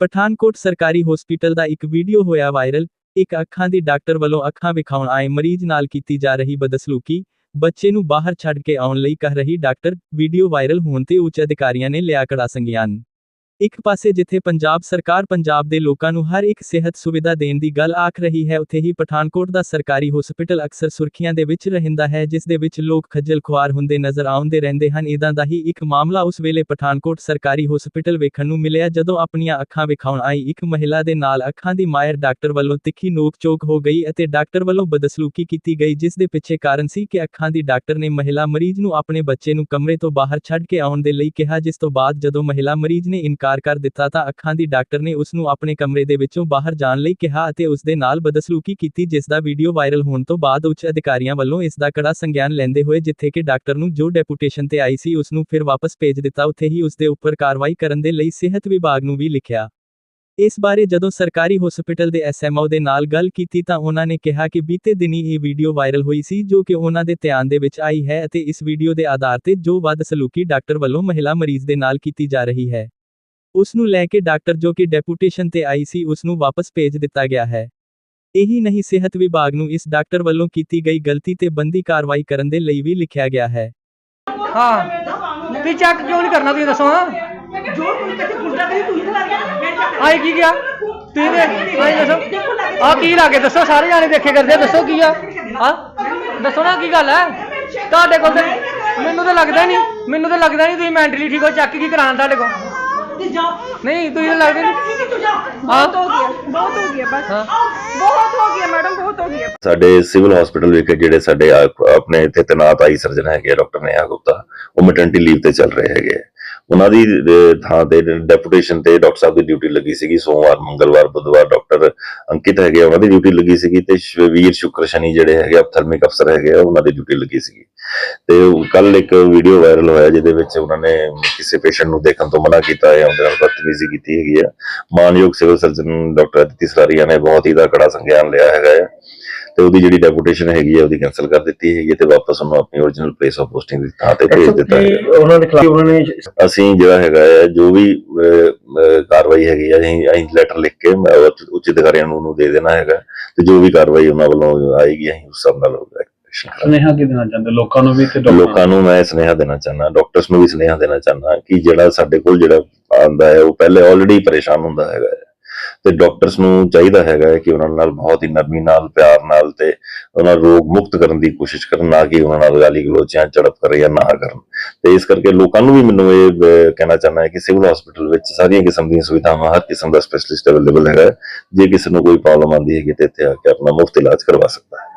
ਪਠਾਨਕੋਟ ਸਰਕਾਰੀ ਹਸਪੀਟਲ ਦਾ ਇੱਕ ਵੀਡੀਓ ਹੋਇਆ ਵਾਇਰਲ ਇੱਕ ਅੱਖਾਂ ਦੀ ਡਾਕਟਰ ਵੱਲੋਂ ਅੱਖਾਂ ਵਿਖਾਉਣ ਆਏ ਮਰੀਜ਼ ਨਾਲ ਕੀਤੀ ਜਾ ਰਹੀ ਬਦਸਲੂਕੀ, ਬੱਚੇ ਨੂੰ ਬਾਹਰ ਛੱਡ ਕੇ ਆਉਣ ਲਈ ਕਹਿ ਰਹੀ ਡਾਕਟਰ ਵੀਡੀਓ ਵਾਇਰਲ ਹੋਣ ਤੇ ਉੱਚ ਅਧਿਕਾਰੀਆਂ ਨੇ ਲਿਆ ਕੜਾ ਸੰਗਿਆਨ। ਇੱਕ ਪਾਸੇ ਜਿੱਥੇ ਪੰਜਾਬ ਸਰਕਾਰ ਪੰਜਾਬ ਦੇ ਲੋਕਾਂ ਨੂੰ ਹਰ ਇੱਕ ਸਿਹਤ ਸੁਵਿਧਾ ਦੇਣ ਦੀ ਗੱਲ ਆਖ ਰਹੀ ਹੈ, ਉੱਥੇ ਹੀ ਪਠਾਨਕੋਟ ਦਾ ਸਰਕਾਰੀ ਹਸਪੀਟਲ ਅਕਸਰ ਸੁਰਖੀਆਂ ਦੇ ਵਿੱਚ ਰਹਿੰਦਾ ਹੈ, ਜਿਸ ਦੇ ਵਿੱਚ ਲੋਕ ਖੱਜਲ ਖੁਆਰ ਹੁੰਦੇ ਨਜ਼ਰ ਆਉਂਦੇ ਰਹਿੰਦੇ ਹਨ। ਇਦਾਂ ਦਾ ਹੀ ਇੱਕ ਮਾਮਲਾ ਉਸ ਵੇਲੇ ਪਠਾਨਕੋਟ ਸਰਕਾਰੀ ਹਸਪੀਟਲ ਵੇਖਣ ਨੂੰ ਮਿਲਿਆ, ਜਦੋਂ ਆਪਣੀਆਂ ਅੱਖਾਂ ਵਿਖਾਉਣ ਆਈ ਇੱਕ ਮਹਿਲਾ ਦੇ ਨਾਲ ਅੱਖਾਂ ਦੀ ਮਾਇਰ ਡਾਕਟਰ ਵੱਲੋਂ ਤਿੱਖੀ ਨੋਕ ਚੋਕ ਹੋ ਗਈ ਅਤੇ ਡਾਕਟਰ ਵੱਲੋਂ ਬਦਸਲੂਕੀ ਕੀਤੀ ਗਈ, ਜਿਸ ਦੇ ਪਿੱਛੇ ਕਾਰਨ ਸੀ ਕਿ ਅੱਖਾਂ ਦੀ ਡਾਕਟਰ ਨੇ ਮਹਿਲਾ ਮਰੀਜ਼ ਨੂੰ ਆਪਣੇ ਬੱਚੇ ਨੂੰ ਕਮਰੇ ਤੋਂ ਬਾਹਰ ਛੱਡ ਕੇ ਆਉਣ ਦੇ ਲਈ ਕਿਹਾ, ਜਿਸ ਤੋਂ ਬਾਅਦ ਜਦੋਂ ਮਹਿਲਾ ਮਰੀਜ਼ ਨੇ ਇਨਕਾਰ ਕਰ ਦਿੱਤਾ ਤਾਂ ਅੱਖਾਂ ਦੀ ਡਾਕਟਰ ਨੇ ਉਸ ਨੂੰ ਆਪਣੇ ਕਮਰੇ ਦੇ ਵਿੱਚੋਂ ਬਾਹਰ ਜਾਣ ਲਈ ਕਿਹਾ ਅਤੇ ਉਸ ਦੇ ਨਾਲ ਬਦਸਲੂਕੀ ਕੀਤੀ ਜਿਸ ਦਾ ਵੀਡੀਓ ਵਾਇਰਲ ਹੋਣ ਤੋਂ ਬਾਅਦ ਉੱਚ ਅਧਿਕਾਰੀਆਂ ਵੱਲੋਂ ਇਸ ਦਾ ਕੜਾ ਸੰਗਿਆਨ ਲੈਂਦੇ ਹੋਏ ਜਿੱਥੇ ਕਿ ਡਾਕਟਰ ਨੂੰ ਜੋ ਡੈਪੂਟੇਸ਼ਨ ਤੇ ਆਈ ਸੀ ਉਸ ਨੂੰ ਫਿਰ ਵਾਪਸ ਭੇਜ ਦਿੱਤਾ ਉੱਥੇ ਹੀ ਉਸ ਦੇ ਉੱਪਰ ਕਾਰਵਾਈ ਕਰਨ ਦੇ ਲਈ ਸਿਹਤ ਵਿਭਾਗ ਨੂੰ ਵੀ ਲਿਖਿਆ। ਇਸ ਬਾਰੇ ਜਦੋਂ ਸਰਕਾਰੀ ਹਸਪੀਟਲ ਦੇ ਐਸਐਮਓ ਦੇ ਨਾਲ ਗੱਲ ਕੀਤੀ ਤਾਂ ਉਹਨਾਂ ਨੇ ਕਿਹਾ ਕਿ ਬੀਤੇ ਦਿਨੀ ਇਹ ਵੀਡੀਓ ਵਾਇਰਲ ਹੋਈ ਸੀ ਜੋ ਕਿ ਉਹਨਾਂ ਦੇ ਧਿਆਨ ਦੇ ਵਿੱਚ ਆਈ ਹੈ ਅਤੇ ਇਸ ਵੀਡੀਓ ਦੇ ਆਧਾਰ ਤੇ ਜੋ ਵੱਧ ਸਲੂਕੀ ਡਾਕਟਰ ਵੱਲੋਂ ਮਹਿਲਾ ਮਰੀਜ਼ ਦੇ ਨਾਲ ਕੀਤੀ ਜਾ ਰਹੀ ਹੈ। ਉਸ ਨੂੰ ਲੈ ਕੇ ਡਾਕਟਰ ਜੋ ਕਿ ਡੈਪੂਟੇਸ਼ਨ ਤੇ ਆਈ ਸੀ ਉਸ ਨੂੰ ਵਾਪਸ ਭੇਜ ਦਿੱਤਾ ਗਿਆ ਹੈ। ਇਹੀ ਨਹੀਂ ਸਿਹਤ ਵਿਭਾਗ ਨੂੰ ਇਸ ਡਾਕਟਰ ਵੱਲੋਂ ਕੀਤੀ ਗਈ ਗਲਤੀ ਤੇ ਬੰਦੀ ਕਾਰਵਾਈ ਕਰਨ ਦੇ ਲਈ ਵੀ ਲਿਖਿਆ ਗਿਆ ਹੈ। ਹਾਂ ਤੁਸੀਂ ਚੈੱਕ ਕਿਉਂ ਨਹੀਂ ਕਰਨਾ ਤੁਸੀਂ ਦੱਸੋ, ਹਾਂ? ਜੋ ਕੋਈ ਕਦੇ ਗੁੱਡਾ ਕਦੇ ਤੂੰ ਲੱਗ ਗਿਆ ਆਏ ਕੀ ਗਿਆ? ਤੁਸੀਂ ਦੇ ਆਏ ਦੱਸੋ। ਆ ਕੀ ਲਾਗੇ ਦੱਸੋ, ਸਾਰੇ ਜਾਣੇ ਦੇਖੇ ਕਰਦੇ ਦੱਸੋ ਕੀ ਆ? ਹਾਂ? ਦੱਸੋ ਨਾ ਕੀ ਗੱਲ ਹੈ? ਤੁਹਾਡੇ ਕੋਲ ਮੈਨੂੰ ਤਾਂ ਲੱਗਦਾ ਨਹੀਂ, ਮੈਨੂੰ ਤਾਂ ਲੱਗਦਾ ਨਹੀਂ ਤੁਸੀਂ ਮੈਂਟਲੀ ਠੀਕ ਹੋ, ਚੈੱਕ ਕੀ ਕਰਾਉਣਾ ਤੁਹਾਡੇ ਕੋਲ? ਤੇ ਜਾ ਨਹੀਂ ਤੁਸੀਂ ਤਾਂ ਲੱਗਦੇ ਨਹੀਂ। ਠੀਕ ਹੈ ਤੂੰ ਜਾ ਹਾਂ। ਬਹੁਤ ਹੋ ਗਿਆ ਬਹੁਤ ਹੋ ਗਿਆ ਬਸ। ਬਹੁਤ ਹੋ ਗਿਆ ਮੈਡਮ ਬਹੁਤ ਹੋ ਗਿਆ ਸਾਡੇ ਸਿਵਲ ਹਸਪੀਟਲ ਵਿਖੇ ਜਿਹੜੇ ਸਾਡੇ ਆ- ਆਪਣੇ ਇੱਥੇ ਤੈਨਾਤ ਆਈ ਸਰਜਨ ਹੈਗੇ ਡਾਕਟਰ ਨੇਹਾ ਗੁਪਤਾ ਉਹ ਮੈਟਰਨਿਟੀ ਲੀਵ ਤੇ ਚੱਲ ਰਹੇ ਹੈਗੇ ਆ। ਉਹਨਾਂ ਦੀ ਥਾਂ ਤੇ ਡੈਪੂਟੇਸ਼ਨ ਤੇ ਡਾਕਟਰ ਸਾਹਿਬ ਦੀ ਡਿਊਟੀ ਲੱਗੀ ਸੀਗੀ, ਸੋਮਵਾਰ, ਮੰਗਲਵਾਰ, ਬੁੱਧਵਾਰ ਡਾਕਟਰ ਅੰਕਿਤ ਹੈਗੇ ਉਹਨਾਂ ਦੀ ਡਿਊਟੀ ਲੱਗੀ ਸੀਗੀ ਤੇ ਸ਼- ਸ਼ੁਕਰ ਸ਼ਨੀ ਜਿਹੜੇ ਹੈਗੇ ਅਫਥਲਮਿਕ ਅਫਸਰ ਹੈਗੇ ਉਹਨਾਂ ਦੀ ਡਿਊਟੀ ਲੱਗੀ ਸੀਗੀ। ਤੇ ਕੱਲ ਇੱਕ ਵੀਡੀਓ ਵਾਇਰਲ ਹੋਇਆ ਜਿਹਦੇ ਵਿੱਚ ਉਹਨਾਂ ਨੇ ਕਿਸੇ ਪੇਸ਼ੈਂਟ ਨੂੰ ਦੇਖਣ ਤੋਂ ਮਨਾ ਕੀਤਾ ਹੈ, ਉਹਦੇ ਨਾਲ ਬਦਤਮੀਜ਼ੀ ਕੀਤੀ ਹੈਗੀ ਆ ਮਾਨਯੋਗ civil surgeon doctor Aditi Sararia ਨੇ ਬਹੁਤ ਹੀ ਦਾ ਕੜਾ ਸੰਗਿਆਨ ਲਿਆ ਹੈਗਾ ਹੈ। ਤੇ ਉਹਦੀ ਜਿਹੜੀ ਡੈਪੂਟੇਸ਼ਨ ਹੈਗੀ ਹੈ ਉਹਦੀ ਕੈਨਸਲ ਕਰ ਦਿੱਤੀ ਹੈਗੀ ਤੇ ਵਾਪਸ ਉਹਨੂੰ ਆਪਣੀ origignal ਪਲੇਸ ਆਫ ਪੋਸਟਿੰਗ ਦੀ ਥਾਂ ਤੇ ਭੇਜ ਦਿੱਤਾ ਹੈ ਉਹਨਾਂ ਦੇ ਖਿਲਾਫ ਉਹਨਾਂ ਨੇ ਅਸੀਂ ਜਿਹੜਾ ਹੈਗਾ ਹੈ ਜੋ ਵੀ ਕਾਰਵਾਈ ਹੈਗੀ ਹੈ ਅਸੀਂ ਅਸੀਂ ਲੈਟਰ ਲਿਖ ਕੇ ਉੱਚ- ਅਧਿਕਾਰੀਆਂ ਨੂੰ ਉਹਨੂੰ ਦੇ ਦੇਣਾ ਹੈਗਾ ਤੇ ਜੋ ਵੀ ਕਾਰਵਾਈ ਉਹਨਾਂ ਵੱਲੋਂ ਆਏਗੀ ਅਸੀਂ ਉਸ ਹਿਸਾਬ ਨਾਲ ਸੁਨੇਹਾ ਕੀ ਦੇਣਾ ਚਾਹੁੰਦੇ? ਲੋਕਾਂ ਨੂੰ ਵੀ ਤੇ ਲੋਕਾਂ ਨੂੰ ਮੈਂ ਸੁਨੇਹਾ ਦੇਣਾ ਚਾਹੁੰਦਾ ਡਾਕਟਰਸ ਨੂੰ ਵੀ ਸੁਨੇਹਾ ਦੇਣਾ ਚਾਹੁੰਦਾ ਕਿ ਜਿਹੜਾ ਸਾਡੇ ਕੋਲ ਜਿਹੜਾ ਆਂਦਾ ਹੈ ਉਹ ਪਹਿਲੇ ਆਲਰੇਡੀ ਪਰੇਸ਼ਾਨ ਹੁੰਦਾ ਹੈਗਾ ਤੇ ਡਾਕਟਰਸ ਨੂੰ ਚਾਹੀਦਾ ਹੈਗਾ ਹੈ ਕਿ ਉਹਨਾਂ ਨਾਲ ਬਹੁਤ ਹੀ ਨਰਮੀ ਨਾਲ, ਪਿਆਰ ਨਾਲ ਤੇ ਉਹਨਾਂ ਰੋਗ ਮੁਕਤ ਕਰਨ ਦੀ ਕੋਸ਼ਿਸ਼ ਕਰਨ, ਨਾ ਕਿ ਉਹਨਾਂ ਨਾਲ ਗਾਲੀ ਗਲੋਚਾਂ ਝੜਪ ਕਰੇ ਜਾਂ ਨਾ ਕਰਨ। ਤੇ ਇਸ ਕਰਕੇ ਲੋਕਾਂ ਨੂੰ ਵੀ ਮੈਨੂੰ ਇਹ ਕਹਿਣਾ ਚਾਹੁੰਦਾ ਹੈ ਕਿ ਸਿਵਲ ਹਸਪੀਟਲ ਵਿੱਚ ਸਾਰੀਆਂ ਕਿਸਮ ਦੀਆਂ ਸੁਵਿਧਾਵਾਂ ਹਰ ਕਿਸਮ ਦਾ ਸਪੈਸ਼ਲਿਸਟ ਅਵੇਲੇਬਲ ਹੈਗਾ ਜੇ ਕਿਸੇ ਨੂੰ ਕੋਈ ਪ੍ਰੋਬਲਮ ਆਉਂਦੀ ਹੈਗੀ ਤੇ ਇੱਥੇ ਆ ਕੇ ਆਪਣਾ ਮੁਫਤ ਇਲਾਜ ਕਰਵਾ ਸਕਦਾ ਹੈ।